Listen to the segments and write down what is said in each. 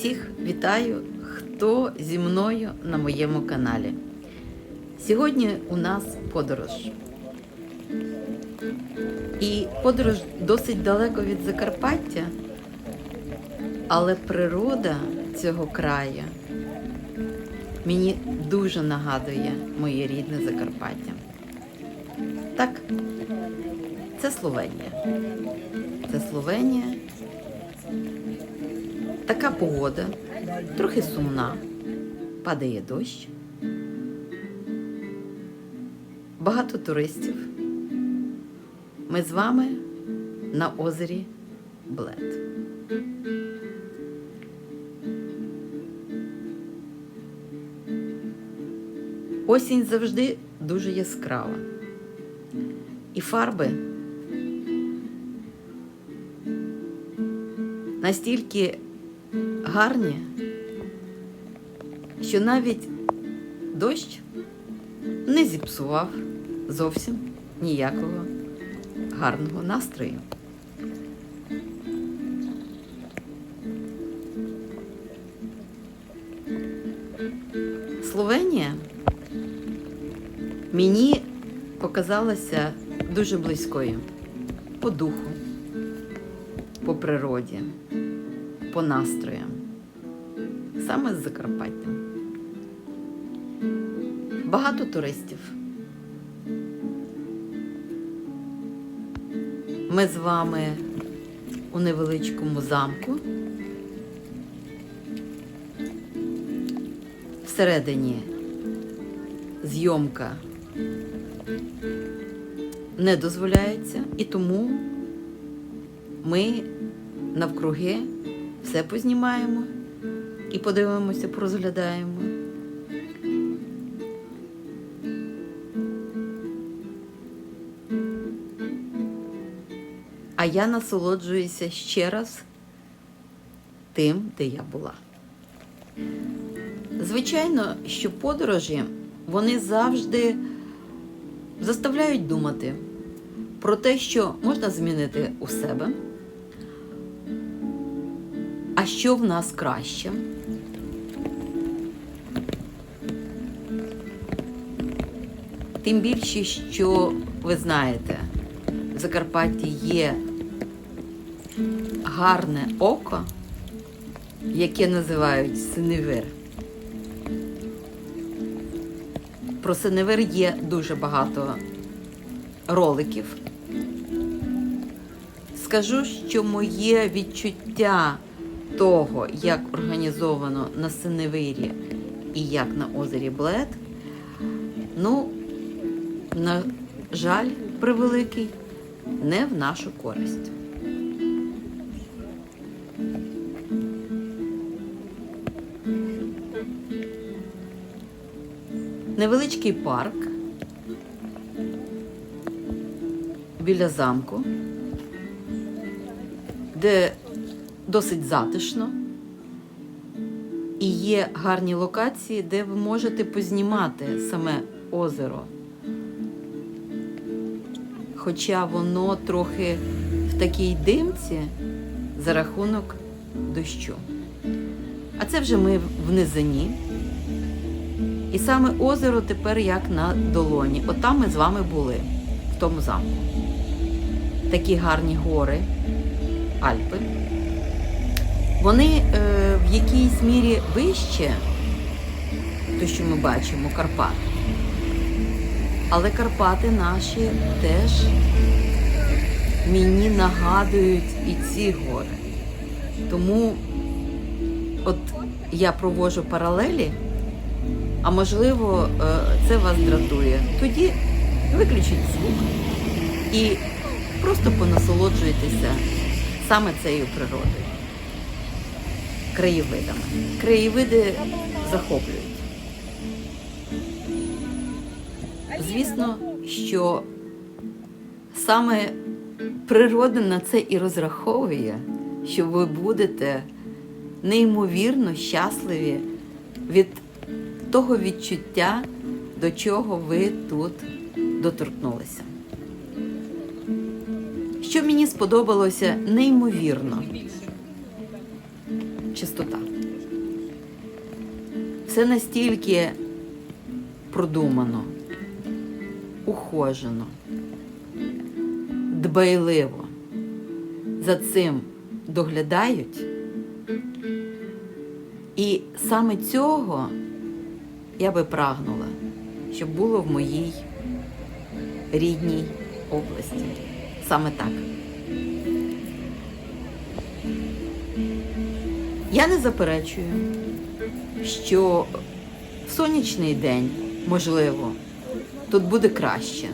Всіх вітаю, хто зі мною на моєму каналі. Сьогодні у нас подорож. І подорож досить далеко від Закарпаття, але природа цього краю мені дуже нагадує моє рідне Закарпаття. Так, це Словенія. Це Словенія. Така погода, трохи сумна, падає дощ. Багато туристів. Ми з вами на озері Блед. Осінь завжди дуже яскрава. І фарби настільки гарні, що навіть дощ не зіпсував зовсім ніякого гарного настрою. Словенія мені показалася дуже близькою по духу, по природі, по настроям, саме з Закарпаття. Багато туристів. Ми з вами у невеличкому замку. Всередині зйомка не дозволяється, і тому ми навкруги все познімаємо і подивимося, порозглядаємо. А я насолоджуюся ще раз тим, де я була. Звичайно, що подорожі вони завжди заставляють думати про те, що можна змінити у себе, а що в нас краще. Тим більше, що ви знаєте, в Закарпатті є гарне око, яке називають синевир. Про синевир є дуже багато роликів. Скажу, що моє відчуття того, як організовано на синевирі і як на озері Блед, ну, на жаль, превеликий, не в нашу користь. Невеличкий парк біля замку, де досить затишно і є гарні локації, де ви можете познімати саме озеро. Хоча воно трохи в такій димці за рахунок дощу. А це вже ми в низині. І саме озеро тепер як на долоні. От ми з вами були, в тому замку. Такі гарні гори, Альпи. Вони е, в якійсь мірі вище, то, що ми бачимо, Карпати. Але Карпати наші теж мені нагадують і ці гори. Тому от я провожу паралелі. А можливо, е, це вас дратує. Тоді виключіть звук і просто понасолоджуйтеся саме цією природою, краєвидами. Краєвиди захоплюють. Звісно, що саме природа на це і розраховує, що ви будете неймовірно щасливі від того відчуття, до чого ви тут доторкнулися. Що мені сподобалося неймовірно чистота. все настільки продумано, ухожено, дбайливо за цим доглядають. І саме цього я би прагнула, щоб було в моїй рідній області. Саме так. Я не заперечую, що в сонячний день, можливо, тут буде краще.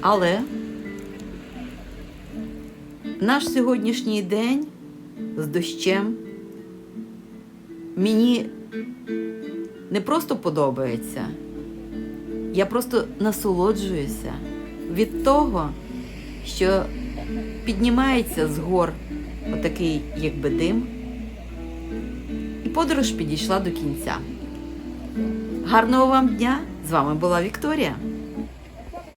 Але наш сьогоднішній день з дощем мені не просто подобається, я просто насолоджуюся від того, що піднімається з гор отакий, якби дим, і подорож підійшла до кінця. Гарного вам дня! З вами була Вікторія.